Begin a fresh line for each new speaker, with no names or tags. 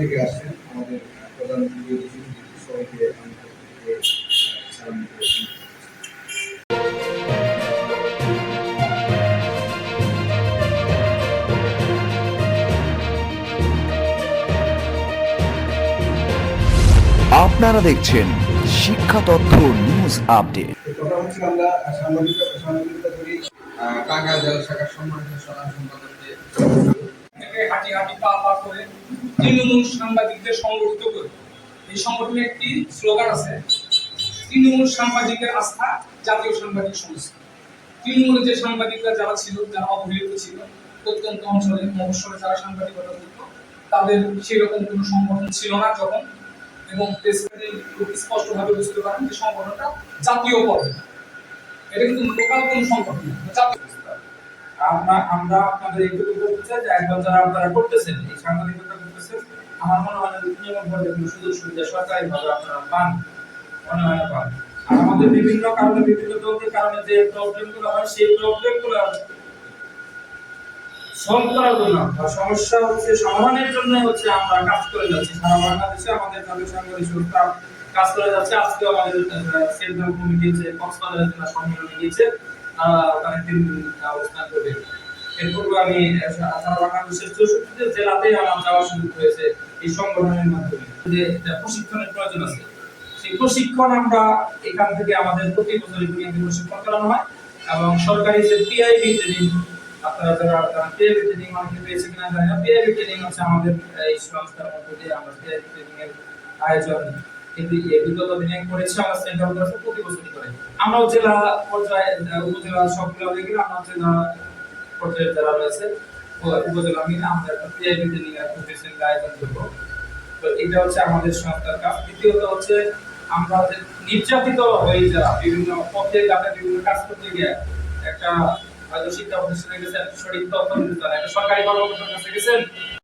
থেকে আসছেন আমাদের প্রধান সবাইকে
আপনারা দেখছেন শিক্ষা তথ্য নিউজ আপডেট।
কথা হচ্ছে আমরা সাংবাদিকতা সাংবাদিকতা করি। টাঙ্গাইল জেলা শাখার সম্মানিত সাধারণ
পা করে তৃণমূল সাংবাদিকদের সংগঠিত করে। এই সংগঠনের একটি স্লোগান আছে, তৃণমূল সাংবাদিকের আস্থা জাতীয় সাংবাদিক সংস্থা। তৃণমূলের যে সাংবাদিকরা যারা ছিল, যারা অবহেলিত ছিল, প্রত্যন্ত অঞ্চলে, মফস্বলে যারা সাংবাদিকতা করত, তাদের সেরকম কোনো সংগঠন ছিল না যখন এবং খুব স্পষ্টভাবে বুঝতে পারেন যে সংগঠনটা জাতীয় পর্যায়ে এটা কিন্তু লোকাল কোনো সংগঠন জাতীয়।
আমরা আমরা আপনাদের এইটুকু বলতে চাই যে একবার যারা আপনারা করতেছেন, এই সাংবাদিকতা করতেছেন, আমার মনে হয় না নিয়ম ভাবে কোনো সুযোগ সুবিধা সরকারি ভাবে আপনারা পান, মনে হয় পান। আর আমাদের বিভিন্ন কারণে, বিভিন্ন দলের কারণে যে প্রবলেমগুলো হয়, সেই প্রবলেমগুলো সলভ করার জন্য বা সমস্যা হচ্ছে, সমাধানের জন্য হচ্ছে আমরা কাজ করে যাচ্ছি। সারা বাংলাদেশে আমাদের জাতীয় সাংবাদিক সংস্থা কাজ করে যাচ্ছে। আজকে আমাদের সেন্ট্রাল কমিটি যে কক্সবাজারের জেলা সম্মেলনে গিয়েছে। ওখানে তিন অবস্থান এরপর আমি বাংলাদেশের আমার যাওয়া সুযোগ হয়েছে এই সংগঠনের মাধ্যমে যে প্রশিক্ষণের প্রয়োজন আছে সেই প্রশিক্ষণ আমরা এখান থেকে আমাদের প্রতি প্রশিক্ষণ করানো হয় এবং সরকারি যে পিআইবি ট্রেনিং আপনারা যারা পিআইবি ট্রেনিং অনেকে পেয়েছে কিনা জানি না পিআইবি ট্রেনিং হচ্ছে আমাদের এই সংস্থার মধ্যে দিয়ে আমরা পিআইবি ট্রেনিং এর আয়োজন কিন্তু এই বিগত দিনে করেছি আমরা সেন্ট্রাল কলেজে প্রতি বছরই করে। আমরাও জেলা পর্যায়ে উপজেলা সবগুলো হয়ে গেলে আমরা জেলা পর্যায়ে যারা রয়েছে উপজেলা মিলে আমরা একটা পিআইবি ট্রেনিং এর প্রফেশন আয়োজন করব। তো এটা হচ্ছে আমাদের সংস্থার কাজ। দ্বিতীয়ত হচ্ছে আমরা যে নির্যাতিত হয়ে যারা বিভিন্ন পথে ঘাটে বিভিন্ন কাজ করতে গিয়ে একটা হয়তো শিক্ষা প্রতিষ্ঠানে গেছেন, সঠিক তথ্য দিতে একটা সরকারি কর্মকর্তার কাছে গেছেন।